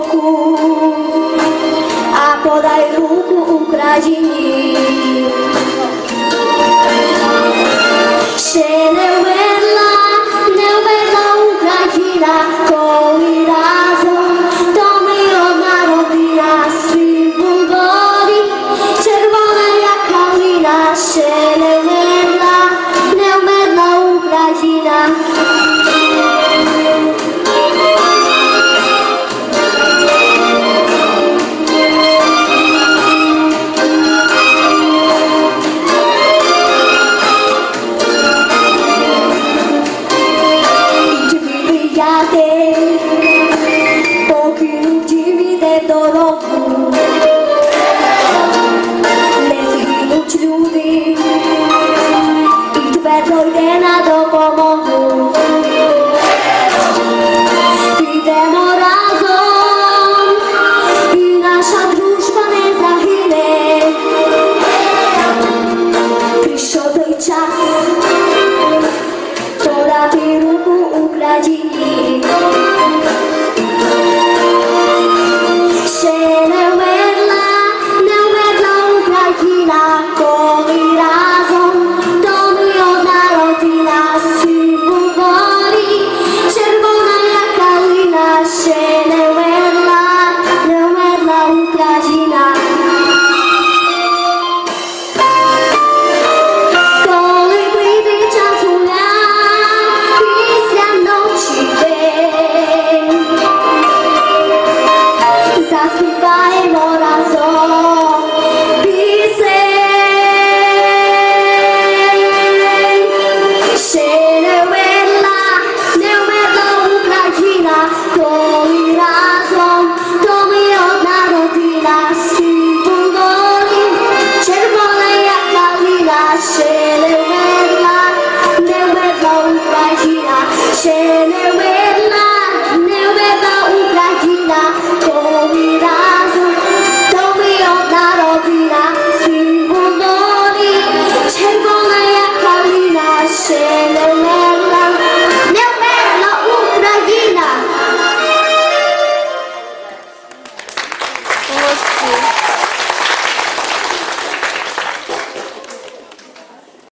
боку, а подай руку Україні. la chorguena do como Você.